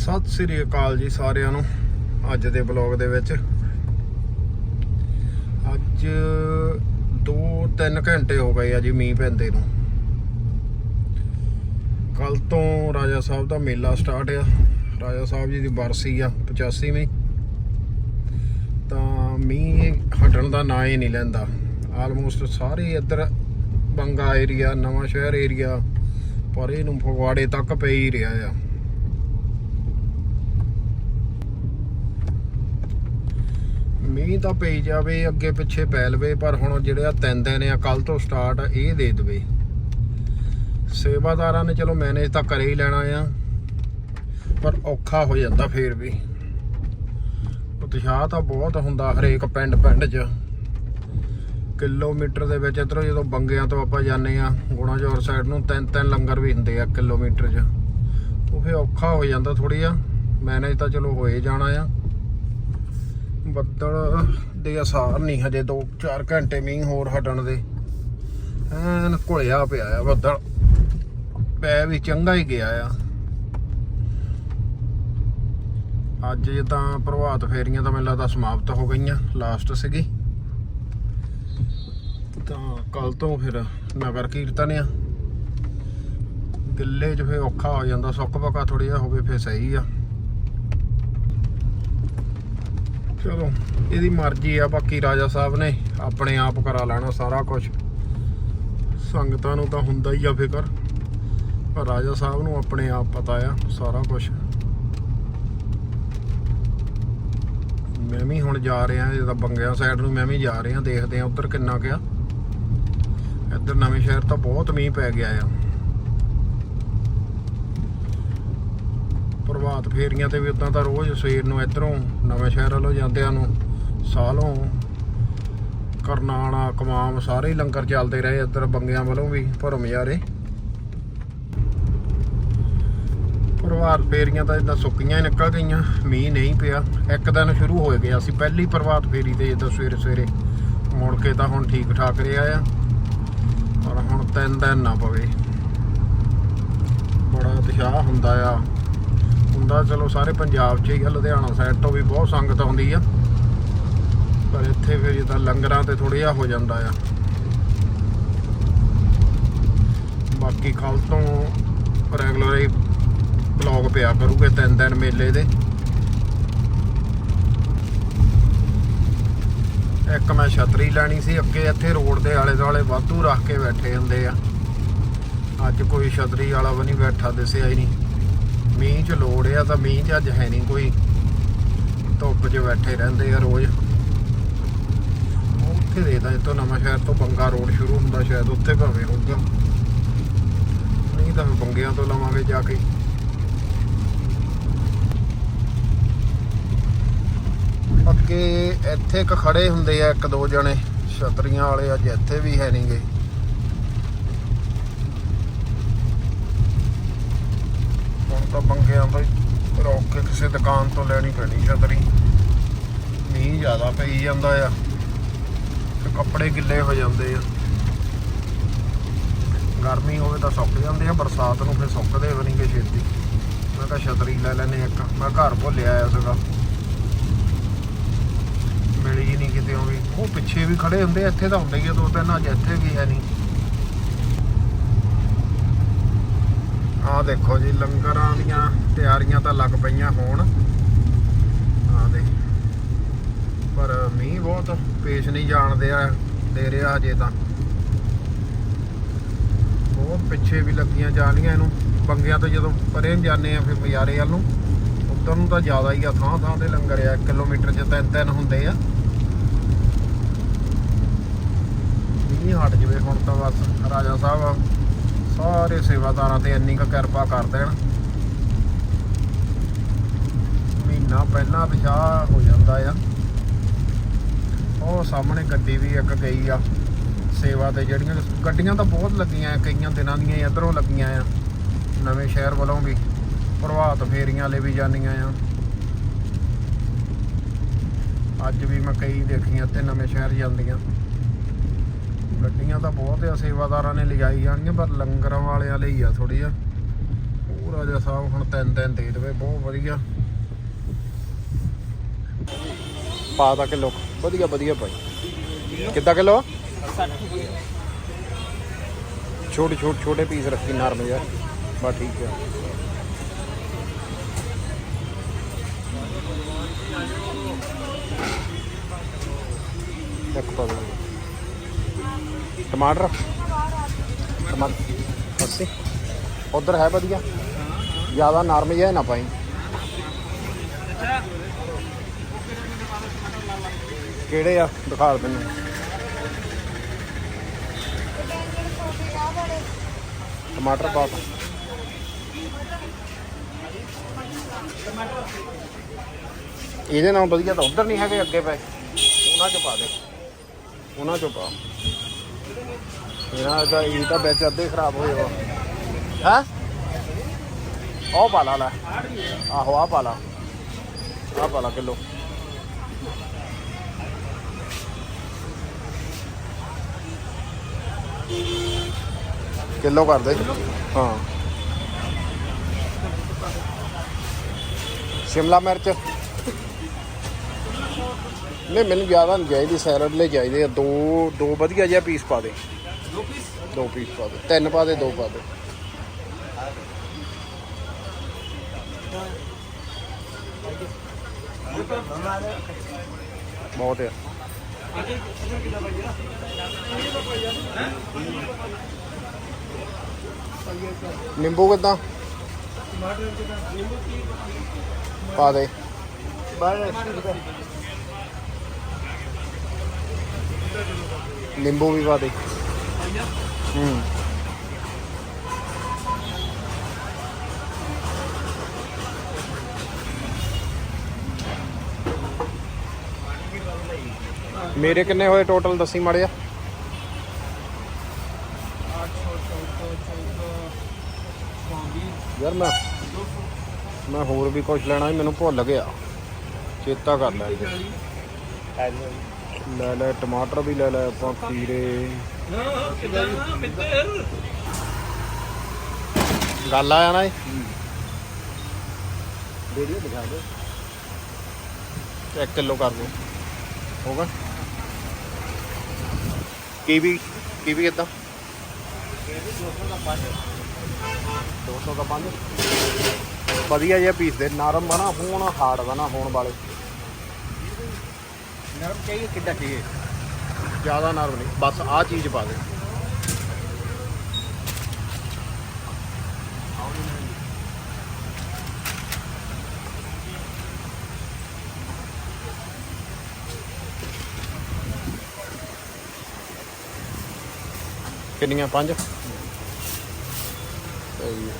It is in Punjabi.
ਸਤਿ ਸ੍ਰੀ ਅਕਾਲ ਜੀ ਸਾਰਿਆਂ ਨੂੰ ਅੱਜ ਦੇ ਬਲੌਗ ਦੇ ਵਿੱਚ। ਅੱਜ 2-3 ਘੰਟੇ ਹੋ ਗਏ ਆ ਜੀ ਮੀਂਹ ਪੈਂਦੇ ਨੂੰ। ਕੱਲ ਤੋਂ ਰਾਜਾ ਸਾਹਿਬ ਦਾ ਮੇਲਾ ਸਟਾਰਟ ਆ। ਰਾਜਾ ਸਾਹਿਬ ਜੀ ਦੀ ਬਰਸੀ ਆ 85ਵੀਂ ਤਾਂ ਮੀਂਹ ਹਟਣ ਦਾ ਨਾਂ ਹੀ ਨਹੀਂ ਲੈਂਦਾ। ਆਲਮੋਸਟ ਸਾਰੇ ਇੱਧਰ ਬੰਗਾ ਏਰੀਆ ਨਵਾਂ ਸ਼ਹਿਰ ਏਰੀਆ ਪਰ ਇਹਨੂੰ ਫਗਵਾੜੇ ਤੱਕ ਪਈ ਰਿਹਾ ਆ। ਮੀਂਹ ਤਾਂ ਪਈ ਜਾਵੇ, ਅੱਗੇ ਪਿੱਛੇ ਪੈ ਲਵੇ, ਪਰ ਹੁਣ ਜਿਹੜੇ ਆ ਤਿੰਨ ਦਿਨ ਆ ਕੱਲ ਤੋਂ ਸਟਾਰਟ ਇਹ ਦੇ ਦੇਵੇ। ਸੇਵਾਦਾਰਾਂ ਨੇ ਚਲੋ ਮੈਨੇਜ ਤਾਂ ਕਰੇ ਹੀ ਲੈਣਾ ਆ, ਪਰ ਔਖਾ ਹੋ ਜਾਂਦਾ ਫੇਰ ਵੀ। ਉਤਸ਼ਾਹ ਤਾਂ ਬਹੁਤ ਹੁੰਦਾ ਹਰੇਕ ਪਿੰਡ ਪਿੰਡ 'ਚ। ਕਿਲੋਮੀਟਰ ਦੇ ਵਿੱਚ ਇਧਰੋਂ ਜਦੋਂ ਬੰਗਿਆਂ ਤੋਂ ਆਪਾਂ ਜਾਂਦੇ ਆ ਗੁਣਾਜੋਰ ਸਾਈਡ ਨੂੰ ਤਿੰਨ ਤਿੰਨ ਲੰਗਰ ਵੀ ਹੁੰਦੇ ਆ ਕਿਲੋਮੀਟਰ 'ਚ। ਉਹ ਫੇ ਔਖਾ ਹੋ ਜਾਂਦਾ ਥੋੜੀ ਆ ਮੈਨੇਜ ਤਾਂ ਚਲੋ ਹੋਏ ਜਾਣਾ ਆ। ਬੱਦਲ ਦੇ ਅਸਾਰ ਨਹੀਂ ਹਜੇ 2-4 ਘੰਟੇ ਮੀਂਹ ਹੋਰ ਹਟਣ ਦੇ। ਐਨ ਘੁਲਿਆ ਪਿਆ ਆ ਬੱਦਲ। ਪੈ ਵੀ ਚੰਗਾ ਹੀ ਗਿਆ ਆ। ਅੱਜ ਤਾਂ ਪ੍ਰਭਾਤ ਫੇਰੀਆਂ ਤਾਂ ਮੈਨੂੰ ਲੱਗਦਾ ਸਮਾਪਤ ਹੋ ਗਈਆਂ ਲਾਸਟ ਸੀਗੀ। ਤਾਂ ਕੱਲ ਤੋਂ ਫਿਰ ਨਗਰ ਕੀਰਤਨ ਆ। ਗਿੱਲੇ 'ਚ ਫੇ ਔਖਾ ਹੋ ਜਾਂਦਾ ਸੁੱਕ ਪੱਕਾ ਥੋੜੀ ਜਿਹਾ ਹੋਵੇ ਫੇ ਸਹੀ ਆ। ਚਲੋ, ਇਹਦੀ ਮਰਜ਼ੀ ਆ, ਬਾਕੀ ਰਾਜਾ ਸਾਹਿਬ ਨੇ ਆਪਣੇ ਆਪ ਕਰਾ ਲੈਣਾ ਸਾਰਾ ਕੁਝ ਸੰਗਤਾਂ ਨੂੰ ਤਾਂ ਹੁੰਦਾ ਹੀ ਆ ਫਿਕਰ, ਪਰ ਰਾਜਾ ਸਾਹਿਬ ਨੂੰ ਆਪਣੇ ਆਪ ਪਤਾ ਆ ਸਾਰਾ ਕੁਝ ਮੈਂ ਵੀ ਹੁਣ ਜਾ ਰਿਹਾ ਜਿਹਦਾ ਬੰਗਿਆ ਸਾਈਡ ਨੂੰ ਮੈਂ ਵੀ ਜਾ ਰਿਹਾ, ਦੇਖਦੇ ਆ ਉੱਧਰ ਕਿੰਨਾ ਗਿਆ ਇੱਧਰ ਨਵੇਂ ਸ਼ਹਿਰ ਤਾਂ ਬਹੁਤ ਮੀਂਹ ਪੈ ਗਿਆ ਆ। ਪ੍ਰਭਾਤ ਫੇਰੀਆਂ ਤੇ ਵੀ ਉਦਾਂ ਤਾਂ ਰੋਜ਼ ਸਵੇਰ ਨੂੰ ਇਧਰੋਂ ਨਵੇਂ ਸ਼ਹਿਰ ਵੱਲੋਂ ਜਾਂਦਿਆਂ ਨੂੰ ਸਾਲੋਂ ਕਰਨਾਣਾ ਕਮਾਮ ਸਾਰੇ ਲੰਗਰ ਚੱਲਦੇ ਰਹੇ ਇੱਧਰ ਬੰਗਿਆਂ ਵੱਲੋਂ ਵੀ ਭਰਮ ਯਾਰੇ। ਪ੍ਰਭਾਤ ਫੇਰੀਆਂ ਤਾਂ ਇਦਾਂ ਸੁੱਕੀਆਂ ਹੀ ਨਿਕਲ ਗਈਆਂ, ਮੀਂਹ ਨਹੀਂ ਪਿਆ। ਇੱਕ ਦਿਨ ਸ਼ੁਰੂ ਹੋ ਗਿਆ ਸੀ ਪਹਿਲੀ ਪ੍ਰਭਾਤ ਫੇਰੀ ਤੇ ਜਦੋਂ ਸਵੇਰੇ ਸਵੇਰੇ ਮੁੜ ਕੇ ਤਾਂ ਹੁਣ ਠੀਕ ਠਾਕ ਰਿਹਾ ਆ। ਪਰ ਹੁਣ ਤਿੰਨ ਦਿਨ ਨਾ ਪਵੇ। ਬੜਾ ਉਤਸ਼ਾਹ ਹੁੰਦਾ ਆ। ਹੁੰਦਾ, ਚਲੋ ਸਾਰੇ ਪੰਜਾਬ 'ਚ ਹੀ ਆ, ਲੁਧਿਆਣਾ ਸਾਈਡ ਤੋਂ ਵੀ ਬਹੁਤ ਸੰਗਤ ਆਉਂਦੀ ਆ। ਪਰ ਇੱਥੇ ਫਿਰ ਜਿੱਦਾਂ ਲੰਗਰਾਂ ਤੇ ਥੋੜਾ ਜਿਹਾ ਹੋ ਜਾਂਦਾ ਆ। ਬਾਕੀ ਕੱਲ ਤੋਂ ਰੈਗੂਲਰ ਹੀ ਬਲੌਗ ਪਿਆ ਕਰੂਗੇ ਤਿੰਨ ਦਿਨ ਮੇਲੇ ਦੇ। ਇੱਕ ਮੈਂ ਛਤਰੀ ਲੈਣੀ ਸੀ, ਅੱਗੇ ਇੱਥੇ ਰੋਡ ਦੇ ਆਲੇ ਦੁਆਲੇ ਵਾਧੂ ਰੱਖ ਕੇ ਬੈਠੇ ਹੁੰਦੇ ਆ। ਅੱਜ ਕੋਈ ਛਤਰੀ ਵਾਲਾ ਵੀ ਨਹੀਂ ਬੈਠਾ, ਦਿਸਿਆ ਹੀ ਨਹੀਂ। ਮੀਂਹ 'ਚ ਲੋੜ ਆ ਤਾਂ ਮੀਂਹ 'ਚ ਅੱਜ ਹੈ ਨਹੀਂ ਕੋਈ। ਧੁੱਪ 'ਚ ਬੈਠੇ ਰਹਿੰਦੇ ਆ ਰੋਜ਼। ਉੱਥੇ ਦੇਖਦਾ ਜਿੱਥੋਂ ਨਵਾਂ ਸ਼ਹਿਰ ਤੋਂ ਬੰਗਾ ਰੋਡ ਸ਼ੁਰੂ ਹੁੰਦਾ, ਸ਼ਾਇਦ ਉੱਥੇ ਭਾਵੇਂ ਹੋਊਗਾ। ਨਹੀਂ ਤਾਂ ਬੰਗਿਆਂ ਤੋਂ ਲਵਾਂਗੇ ਜਾ ਕੇ। ਅੱਗੇ ਇੱਥੇ ਕ ਖੜੇ ਹੁੰਦੇ ਆ ਇੱਕ ਦੋ ਜਣੇ, ਛਤਰੀਆਂ ਵਾਲੇ ਅੱਜ ਇੱਥੇ ਵੀ ਹੈ ਨਹੀਂਗੇ ਹੁਣ ਤਾਂ ਬੰਗਿਆਂ ਤੋਂ ਰੋਕ ਕੇ ਕਿਸੇ ਦੁਕਾਨ ਤੋਂ ਲੈਣੀ ਪੈਣੀ ਛਤਰੀ ਮੀਂਹ ਜ਼ਿਆਦਾ ਪਈ ਜਾਂਦਾ ਆ। ਤੇ ਕੱਪੜੇ ਗਿੱਲੇ ਹੋ ਜਾਂਦੇ ਆ। ਗਰਮੀ ਹੋਵੇ ਤਾਂ ਸੁੱਕ ਜਾਂਦੇ ਆ, ਬਰਸਾਤ ਨੂੰ ਫਿਰ ਸੁੱਕਦੇ ਵੀ ਨਹੀਂਗੇ ਛੇਤੀ। ਮੈਂ ਤਾਂ ਛਤਰੀ ਲੈ ਲੈਨੇ ਇੱਕ। ਮੈਂ ਘਰ ਭੁੱਲਿਆ ਆਇਆ ਸੀਗਾ। ਮਿਲੀ ਹੀ ਨਹੀਂ ਕਿਤੇ ਉਹ ਵੀ। ਉਹ ਪਿੱਛੇ ਵੀ ਖੜੇ ਹੁੰਦੇ ਇੱਥੇ ਤਾਂ ਹੁੰਦੇ ਹੀ ਆ ਦੋ ਤਿੰਨ, ਅੱਜ ਇੱਥੇ ਵੀ ਹੈ ਨਹੀਂ ਆਹ ਦੇਖੋ ਜੀ, ਲੰਗਰਾਂ ਦੀਆਂ ਤਿਆਰੀਆਂ ਤਾਂ ਲੱਗ ਪਈਆਂ ਹੋਣ। ਆਹ ਦੇ ਪਰ ਮੀਂਹ ਬਹੁਤ ਪੇਸ਼ ਨਹੀਂ ਜਾਣਦੇ ਆ ਦੇ ਰਿਹਾ ਅਜੇ ਤਾਂ। ਬਹੁਤ ਪਿੱਛੇ ਵੀ ਲੱਗੀਆਂ ਜਾਣੀਆਂ ਇਹਨੂੰ। ਬੰਗਿਆਂ ਤੋਂ ਜਦੋਂ ਪਰੇ ਜਾਂਦੇ ਆ ਫਿਰ ਬਜ਼ਾਰੇ ਵੱਲ ਨੂੰ, ਉੱਧਰ ਨੂੰ ਤਾਂ ਜ਼ਿਆਦਾ ਹੀ ਆ ਥਾਂ ਥਾਂ ਤੇ ਲੰਗਰ ਆ 1 ਕਿਲੋਮੀਟਰ 'ਚ ਤਿੰਨ ਤਿੰਨ ਹੁੰਦੇ ਆ। ਮੀਂਹ ਹਟ ਜਵੇ ਹੁਣ ਤਾਂ ਬਸ, ਰਾਜਾ ਸਾਹਿਬ ਸਾਰੇ ਸੇਵਾਦਾਰਾਂ ਤੇ ਇੰਨੀ ਕੁ ਕਿਰਪਾ ਕਰ ਦੇਣ। ਮਹੀਨਾ ਪਹਿਲਾਂ ਪਿਛਾਹ ਹੋ ਜਾਂਦਾ ਆ। ਉਹ ਸਾਹਮਣੇ ਗੱਡੀ ਵੀ ਇੱਕ ਗਈ ਆ। ਸੇਵਾ ਤੇ ਜਿਹੜੀਆਂ ਗੱਡੀਆਂ ਤਾਂ ਬਹੁਤ ਲੱਗੀਆਂ ਕਈਆਂ ਦਿਨਾਂ ਦੀਆਂ ਹੀ ਇੱਧਰੋਂ ਲੱਗੀਆਂ ਆ। ਨਵੇਂ ਸ਼ਹਿਰ ਵੱਲੋਂ ਵੀ ਪ੍ਰਭਾਤ ਫੇਰੀਆਂ ਲਈ ਵੀ ਜਾਂਦੀਆਂ ਆ। ਅੱਜ ਵੀ ਮੈਂ ਕਈ ਦੇਖੀਆਂ ਤੇ ਨਵੇਂ ਸ਼ਹਿਰ ਜਾਂਦੀਆਂ। ਗੱਡੀਆਂ ਤਾਂ ਬਹੁਤ ਆ, ਸੇਵਾਦਾਰਾਂ ਨੇ ਲਿਜਾਈ ਜਾਣਗੀਆਂ ਪਰ ਲੰਗਰਾਂ ਵਾਲਿਆਂ ਲਈ ਆ ਥੋੜੀ ਆ। ਪੂਰਾ ਜਿਹਾ ਸਾਹਿਬ ਹੁਣ ਤਿੰਨ ਤਿੰਨ ਦੇ ਦੇਵੇ, ਬਹੁਤ ਵਧੀਆ। ਪਾ ਦਾ ਕਿਲੋ। ਵਧੀਆ ਵਧੀਆ ਭਾਈ। ਕਿੱਦਾਂ ਕਿਲੋ? ਛੋਟੇ ਛੋਟੇ ਛੋਟੇ ਪੀਸ ਰੱਖੀ, ਨਰਮ ਜਿਹਾ। ਬਸ ਠੀਕ ਹੈ ਇੱਕ ਪਾ ਦਿਓ। ਟਮਾਟਰ। ਟਮਾਟਰ। ਅੱਸੀ ਉਧਰ ਹੈ ਵਧੀਆ। ਜ਼ਿਆਦਾ ਨਰਮ ਜਿਹਾ ਨਾ ਪਾਈ। ਕਿਹੜੇ ਆ? ਦਿਖਾ ਦਿੰਦੇ। ਟਮਾਟਰ ਪਾ ਇਹਦੇ ਨਾਲ ਵਧੀਆ ਤਾਂ ਉਧਰ ਨਹੀਂ ਹੈਗੇ ਅੱਗੇ ਪਏ। ਉਹਨਾਂ ਚ ਪਾ ਦੇ। ਉਹਨਾਂ ਚੋਂ ਪਾ। ਇਹਨਾਂ ਦਾ ਇਹ ਤਾਂ ਵਿੱਚ ਅੱਧੇ ਖਰਾਬ ਹੋਏ ਵਾ ਹੈ? ਉਹ ਪਾ ਲੈ। ਆਹੋ ਆ ਪਾ ਆ ਪਾ ਕਿਲੋ। ਕਿਲੋ ਕਰ ਦੇ ਹਾਂ। ਸ਼ਿਮਲਾ ਮਿਰਚ। ਨਹੀਂ, ਮੈਨੂੰ ਜ਼ਿਆਦਾ ਨਹੀਂ ਚਾਹੀਦੀ ਸੈਲਡ ਲਈ ਚਾਹੀਦੇ ਆ। ਦੋ ਦੋ ਵਧੀਆ ਜਿਹਾ ਪੀਸ ਪਾ ਦੇ। ਦੋ ਪੀਸ ਪਾ ਦੇ ਤਿੰਨ ਪਾ ਦੇ ਦੋ ਪਾ ਦੇ ਬਹੁਤ ਹੈ ਨਿੰਬੂ ਕਿੱਦਾਂ? ਪਾ ਦੇ। ਨਿੰਬੂ ਵੀ ਪਾ ਦੇ। ਮੇਰੇ ਕਿੰਨੇ ਹੋਏ ਟੋਟਲ ਦੱਸੀ ਮੜਿਆ 800 ਯਾਰ ਮੈਂ ਮੈਂ ਹੋਰ ਵੀ ਕੁਝ ਲੈਣਾ ਸੀ ਮੈਨੂੰ ਭੁੱਲ ਗਿਆ। ਚੇਤਾ ਕਰ ਲੈ। ਲੈ ਲੈ ਟਮਾਟਰ ਵੀ ਲੈ ਲੈ ਆਪਾਂ ਖੀਰੇ। ਕਿਦਾਂ ਮਿੱਤਰ ਗੱਲ ਆਇਆ ਨਾ ਇਹ ਵੀਡੀਓ ਦਿਖਾ ਦੇ 1 ਕਿਲੋ ਕਰ ਦੋ ਹੋਗਾ ਕੀਵੀ ਕੀਵੀ ਕਿੱਦਾਂ? 200 ਦਾ 5 ਵਧੀਆ ਜਿਹਾ ਪੀਸ ਦੇ, ਨਰਮ ਬਣਾ ਹੋਣ ਹਾਰਡ ਬਣਾ ਹੋਣ ਵਾਲੇ। ਨਰਮ ਚਾਹੀਏ ਕਿੱਦਾਂ ਚਾਹੀਏ? ਜ਼ਿਆਦਾ ਨਰਮ ਨਹੀਂ ਬਸ ਆਹ ਚੀਜ਼ ਪਾ ਦੇ। ਕਿੰਨੀਆਂ? ਪੰਜ? ਸਹੀ